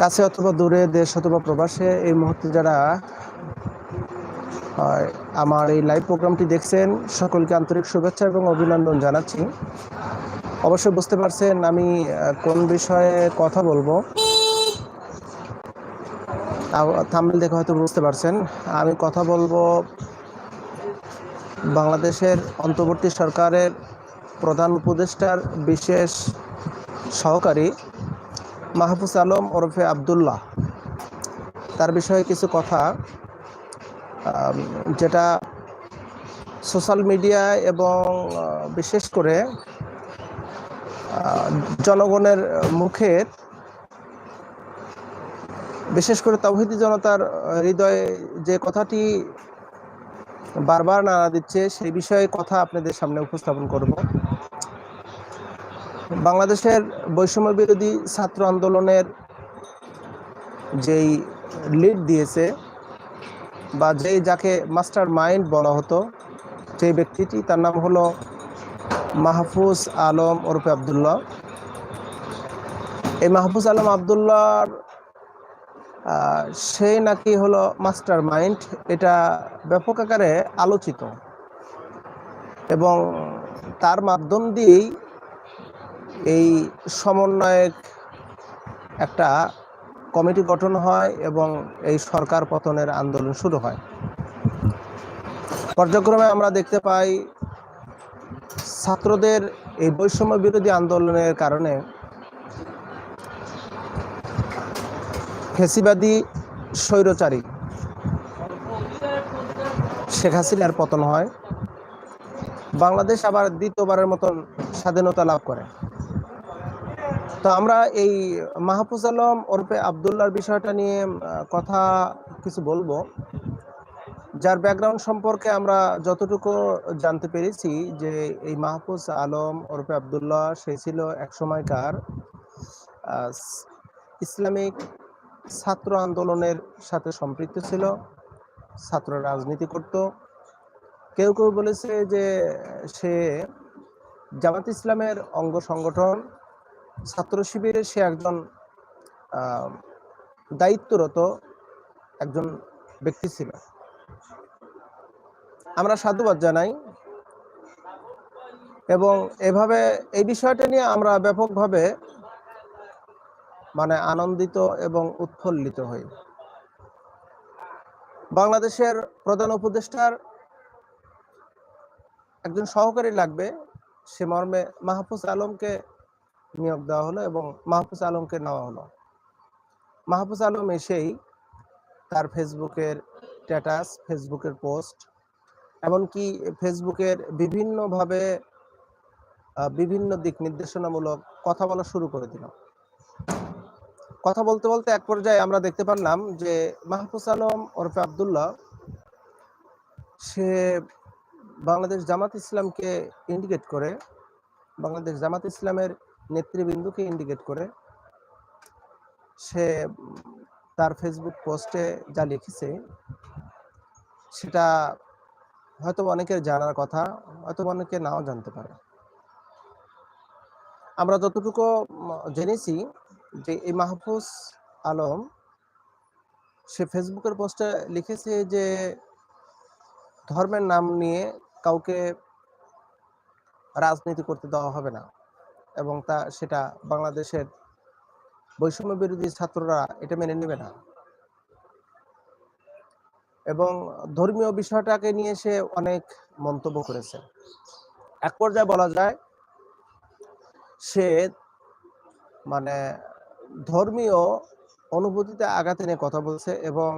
কাছে অথবা দূরে দেশ অথবা প্রবাসে এই মুহূর্তে যারা আমার এই লাইভ প্রোগ্রামটি দেখছেন সকলকে আন্তরিক শুভেচ্ছা এবং অভিনন্দন জানাচ্ছি। অবশ্যই বুঝতে পারছেন আমি কোন বিষয়ে কথা বলব। থামলে দেখে হয়তো বুঝতে পারছেন। আমি কথা বলব বাংলাদেশের অন্তর্বর্তী সরকারের প্রধান উপদেষ্টার বিশেষ সহকারী মাহফুজ আলম ওরফে আবদুল্লাহ। তার বিষয়ে কিছু কথা যেটা সোশ্যাল মিডিয়ায় এবং বিশেষ করে জনগণের মুখে বিশেষ করে তৌহিদি জনতার হৃদয়ে যে কথাটি বারবার নাড়া দিচ্ছে, সেই বিষয়ে কথা আপনাদের সামনে উপস্থাপন করব। বাংলাদেশের বৈষম্য বিরোধী ছাত্র আন্দোলনের যেই লিড দিয়েছে বা যেই যাকে মাস্টার মাইন্ড বলা হতো সেই ব্যক্তিটি তার নাম হলো মাহফুজ আলম ওরফে আবদুল্লাহ। এই মাহফুজ আলম আবদুল্লাহর আহ, সে নাকি হলো মাস্টার মাইন্ড এটা ব্যাপক আকারে আলোচিত। এবং তার মাধ্যম দিয়েই এই সমন্বয়ক একটা কমিটি গঠন হয় এবং এই সরকার পতনের আন্দোলন শুরু হয়। পর্যায়ক্রমে আমরা দেখতে পাই ছাত্রদের এই বৈষম্য বিরোধী আন্দোলনের কারণে ফেসিবাদী স্বৈরচারী শেখ হাসিনার পতন হয়। বাংলাদেশ আবার দ্বিতীয়বারের মতন স্বাধীনতা লাভ করে। তো আমরা এই মাহফুজ আলম ওরফে আবদুল্লার বিষয়টা নিয়ে কথা কিছু বলব। যার ব্যাকগ্রাউন্ড সম্পর্কে আমরা যতটুকু জানতে পেরেছি যে এই মাহফুজ আলম ওরফে আবদুল্লাহ, সে ছিল এক সময়কার ইসলামিক ছাত্র আন্দোলনের সাথে সম্পৃক্ত ছিল, ছাত্র রাজনীতি করত। কেউ কেউ বলেছে যে সে জামাত ইসলামের অঙ্গ সংগঠন ছাত্র শিবিরে সে একজন দায়িত্বরত একজন ব্যক্তি ছিল। আমরা সাধুবাদ জানাই এবং এভাবে এই বিষয়টা নিয়ে আমরা ব্যাপকভাবে মানে আনন্দিত এবং উৎফুল্লিত হই। বাংলাদেশের প্রধান উপদেষ্টার একজন সহকারী লাগবে, সে মর্মে মাহফুজ আলমকে নিয়োগ দেওয়া হলো এবং মাহফুজ আলমকে নেওয়া হলো। মাহফুজ আলম এসেই তার ফেসবুকের স্ট্যাটাস ফেসবুকের পোস্ট এমনকি ফেসবুকের বিভিন্নভাবে বিভিন্ন দিক নির্দেশনামূলক কথা বলা শুরু করে দিল। কথা বলতে বলতে এক পর্যায়ে আমরা দেখতে পারলাম যে মাহফুজ আলম ওরফে আবদুল্লাহ, সে বাংলাদেশ জামাত ইসলামকে ইন্ডিকেট করে, বাংলাদেশ জামাত ইসলামের নেতৃবৃন্দুকে ইন্ডিকেট করে, সে তার ফেসবুক পোস্টে যা লিখেছে, সেটা হয়তো অনেকের জানার কথা, হয়তো অনেকে নাও জানতে পারে। আমরা যতটুকু জেনেছি যে এই মাহফুজ আলম, সে ফেসবুকের পোস্টে লিখেছে যে ধর্মের নাম নিয়ে কাউকে রাজনীতি করতে দেওয়া হবে না। এবং তা, সেটা বাংলাদেশের বৈষম্য বিরোধী ছাত্ররা এটা মেনে নেবে না। এবং ধর্মীয় বিষয়টাকে নিয়ে সে অনেক মন্তব্য করেছে। এক পর্যায়ে বলা যায়, সে মানে ধর্মীয় অনুভূতিতে আঘাত এনে কথা বলছে এবং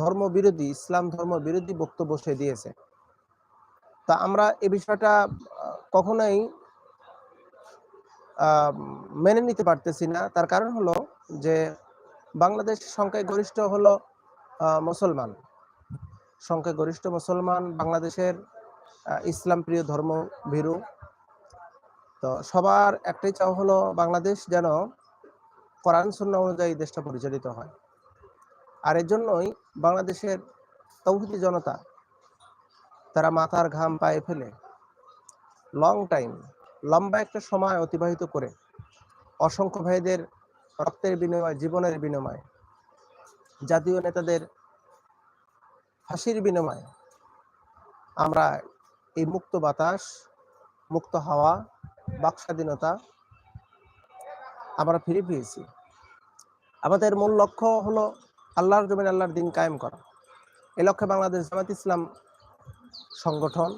ধর্ম বিরোধী ইসলাম ধর্ম বিরোধী বক্তব্য সে দিয়েছে। তা আমরা এ বিষয়টা কখনোই মেনে নিতে পারতেছি না। তার কারণ হলো যে বাংলাদেশ সংখ্যায় গরিষ্ঠ হলো মুসলমান। সংখ্যায় গরিষ্ঠ মুসলমান বাংলাদেশের ইসলাম প্রিয় ধর্ম ভীরু তো সবার একটাই চাওয়া হলো বাংলাদেশ যেন কোরআন শূন্য অনুযায়ী দেশটা পরিচালিত হয়। আর এর জন্যই বাংলাদেশের তৌহিদি জনতা, তারা মাথার ঘাম পায়ে ফেলে। লং টাইম লম্বা একটা সময় অতিবাহিত করে। অসংখ্য ভাইদের রক্তের বিনিময়, জীবনের বিনিময়, জাতীয় নেতাদের ফাঁসির বিনিময়ে। আমরা এই মুক্ত বাতাস, মুক্ত হাওয়া, বাক স্বাধীনতা আমরা ফিরে পেয়েছি। আমাদের মূল লক্ষ্য হলো আল্লাহর জমিন আল্লাহর দিন কায়েম করা। এই লক্ষ্যে বাংলাদেশ জামাত ইসলাম সংগঠন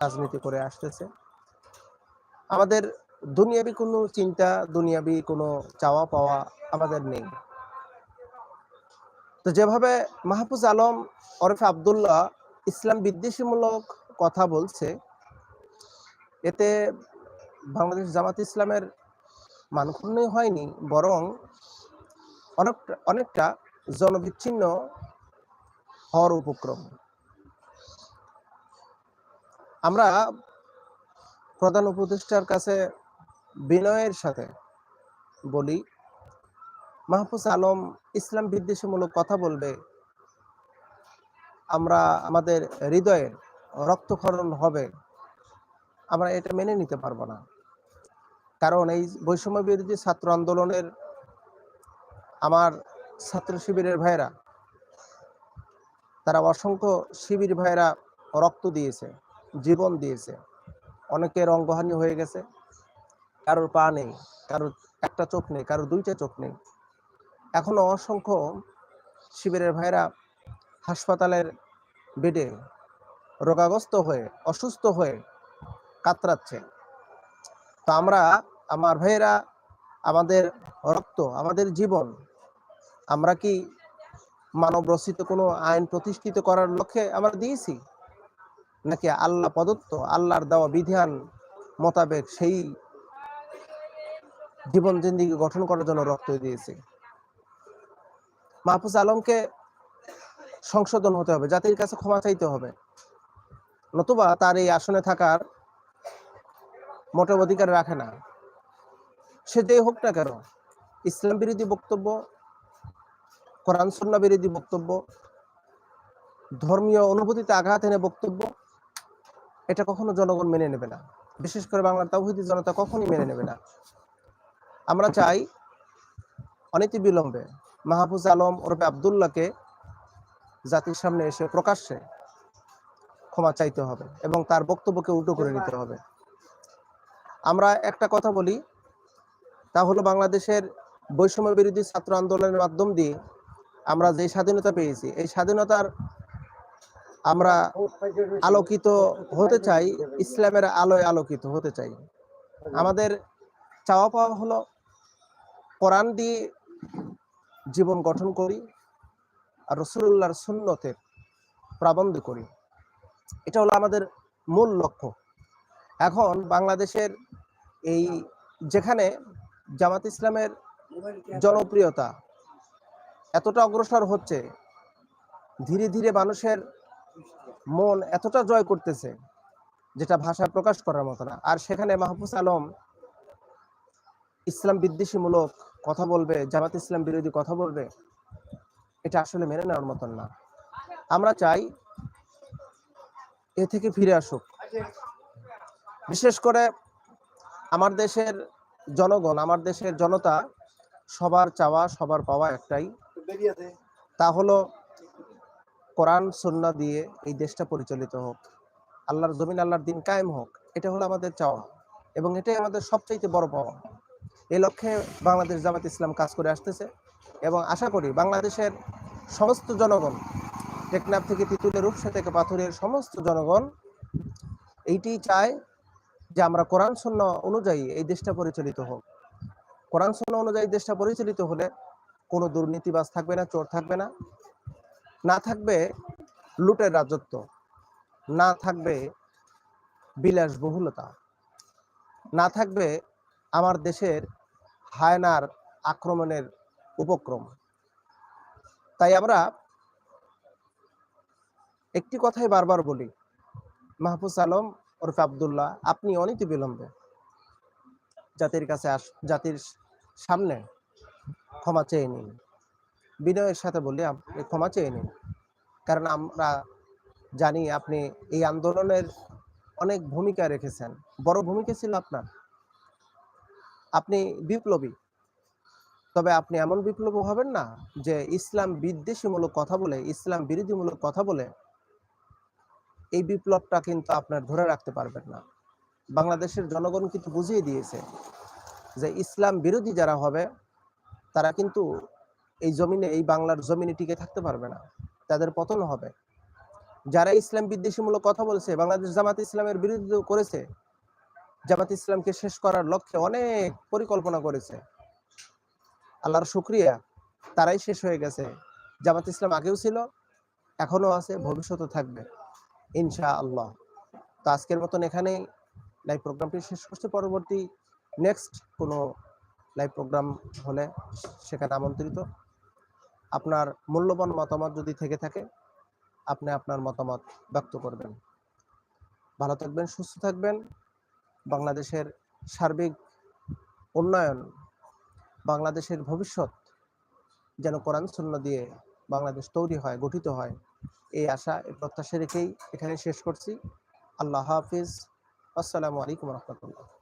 রাজনীতি করে আসতেছে। আমাদের দুনিয়াবি কোনো চিন্তা, দুনিয়াবি কোনো চাওয়া পাওয়া আমাদের নেই। তো যেভাবে মাহফুজ আলম, ওরফে আবদুল্লাহ ইসলাম বিদ্বেষীমূলক কথা বলছে, এতে বাংলাদেশ জামাত ইসলামের মানক্ষুণ্ণই হয়নি, বরং অনেকটা অনেকটা জনবিচ্ছিন্ন হওয়ার উপক্রম। আমরা প্রধান উপদেষ্টার কাছে বিনয়ের সাথে বলি, মাহফুজ আলম ইসলাম বিদ্বেষীমূলক কথা বলবে, আমরা আমাদের হৃদয়ের রক্তক্ষরণ হবে, আমরা এটা মেনে নিতে পারব না। কারণ এই বৈষম্য বিরোধী ছাত্র আন্দোলনের আমার ছাত্র শিবিরের ভাইরা তারা অসংখ্য শিবির ভাইরা রক্ত দিয়েছে, জীবন দিয়েছে। অনেকের অঙ্গহানি হয়ে গেছে। কারোর পা নেই, কারোর একটা চোখ নেই, কারোর দুইটা চোখ নেই। এখনও অসংখ্য শিবিরের ভাইরা হাসপাতালের বেডে রোগাগ্রস্ত হয়ে, অসুস্থ হয়ে কাতরাচ্ছে। তো আমরা, আমার ভাইয়েরা, আমাদের রক্ত, আমাদের জীবন, আমরা কি মানব রচিত কোনো আইন প্রতিষ্ঠিত করার লক্ষ্যে আমরা দিয়েছি? নাকি আল্লাহ প্রদত্ত, আল্লাহর দেওয়া বিধান মোতাবেক সেই জীবন জিন্দিগি গঠন করার জন্য রক্ত দিয়েছে মাহফুজ আলমকে সংশোধন হতে হবে, জাতির কাছে ক্ষমা চাইতে হবে। নতুবা তার এই আসনে থাকার মোটের অধিকার রাখে না। সে যে হোক না কেন, ইসলাম বিরোধী বক্তব্য, কোরআন সন্না বিরোধী বক্তব্য, ধর্মীয় অনুভূতিতে আঘাত এনে বক্তব্য এটা কখনো জনগণ মেনে নেবে না। বিশেষ করে বাংলার তাওহিদি জনতা কখনই মেনে নেবে না। আমরা চাই অনীতি বিলম্বে মাহফুজ আলম ওরফে আবদুল্লাহকে জাতির সামনে এসে প্রকাশ্যে ক্ষমা চাইতে হবে এবং তার বক্তব্যকে উল্টো করে নিতে হবে। আমরা একটা কথা বলি, তা হলো বাংলাদেশের বৈষম্য বিরোধী ছাত্র আন্দোলনের মাধ্যম দিয়ে আমরা যে স্বাধীনতা পেয়েছি, এই স্বাধীনতার আমরা আলোকিত হতে চাই, ইসলামের আলোয় আলোকিত হতে চাই। আমাদের চাওয়া পাওয়া হলো কোরআন দিয়ে জীবন গঠন করি আর রসুল্লাহর সুন্নতের প্রাবন্ধ করি। এটা হলো আমাদের মূল লক্ষ্য। এখন বাংলাদেশের এই যেখানে জামাত ইসলামের জনপ্রিয়তা এতটা অগ্রসর হচ্ছে, ধীরে ধীরে মানুষের মন এতটা জয় করতেছে, যেটা ভাষায় প্রকাশ করার মতো না। আর সেখানে মাহফুজ আলম ইসলাম বিদ্বেষীমূলক কথা বলবে, জামাত ইসলাম বিরোধী কথা বলবে, এটা আসলে মেনে নেওয়ার মতন না। আমরা চাই এ থেকে ফিরে আসুক। বিশেষ করে আমার দেশের জনগণ, আমার দেশের জনতা সবার চাওয়া, সবার পাওয়া একটাই। তা হলো কোরআন সন্না দিয়ে এই দেশটা পরিচালিত হোক। আল্লাহর জমিন, আল্লাহর দিন কায়েম হোক, এটা হলো আমাদের চাওয়া এবং এটাই আমাদের সবচাইতে বড় পাওয়া। এই লক্ষ্যে বাংলাদেশ জামাত ইসলাম কাজ করে আসতেছে এবং আশা করি বাংলাদেশের সমস্ত জনগণ, টেকনাফ থেকে তিতুলের রূপসা থেকে পাথরের সমস্ত জনগণ এইটি চায় যে আমরা কোরআন শূন্য অনুযায়ী এই দেশটা পরিচালিত হোক। কোরআন শূন্য অনুযায়ী দেশটা পরিচালিত হলে কোনো দুর্নীতিবাজ থাকবে না, চোর থাকবে না। না থাকবে লুটের রাজত্ব, না থাকবে বিলাসবহুলতা, না থাকবে আমার দেশের হায়নার আক্রমণের উপক্রম। তাই আমরা একটি কথাই বারবার বলি, মাহফুজ আলম ওরফে আবদুল্লাহ, আপনি অনীতি বিলম্বে জাতির কাছে আস জাতির সামনে ক্ষমা চেয়ে নিন। বিনয়ের সাথে বলি আপনি ক্ষমা চেয়ে নিন। কারণ আমরা জানি আপনি এই আন্দোলনের অনেক ভূমিকা রেখেছেন। বড় ভূমিকা ছিল আপনার। আপনি বিপ্লবী। তবে আপনি এমন বিপ্লবী হবেন না যে ইসলাম বিদ্বেষীমূলক কথা বলে, ইসলাম বিরোধীমূলক কথা বলে এই বিপ্লবটা কিন্তু আপনার ধরে রাখতে পারবেন না। বাংলাদেশের জনগণ কিন্তু বুঝিয়ে দিয়েছে যে ইসলাম বিরোধী যারা হবে, তারা কিন্তু এই জমিনে, এই বাংলার জমিনে টিকে থাকতে পারবে না। তাদের পতন হবে। যারা ইসলাম বিদ্বেষীমূলক কথা বলছে, বাংলাদেশ জামাত ইসলামের বিরুদ্ধে করেছে, জামাত ইসলামকে শেষ করার লক্ষ্যে অনেক পরিকল্পনা করেছে। আল্লাহর শুক্রিয়া, তারাই শেষ হয়ে গেছে। জামাত ইসলাম আগেও ছিল এখনও আছে ভবিষ্যতে থাকবে ইনশা আল্লাহ তো আজকের মতন এখানেই লাইভ প্রোগ্রামটি শেষ করছে। পরবর্তী নেক্সট কোনো লাইভ প্রোগ্রাম হলে সেখানে আমন্ত্রিত। আপনার মূল্যবান মতামত যদি থেকে থাকে, আপনি আপনার মতামত ব্যক্ত করবেন। ভালো থাকবেন, সুস্থ থাকবেন। বাংলাদেশের সার্বিক উন্নয়ন, বাংলাদেশের ভবিষ্যৎ যেন কোরআন শূন্য দিয়ে বাংলাদেশ তৈরি হয়, গঠিত হয়, এই আশা, এই প্রত্যাশা রেখেই এখানে শেষ করছি। আল্লাহ হাফিজ। আসসালামু আলাইকুম রহমতুল্লাহ।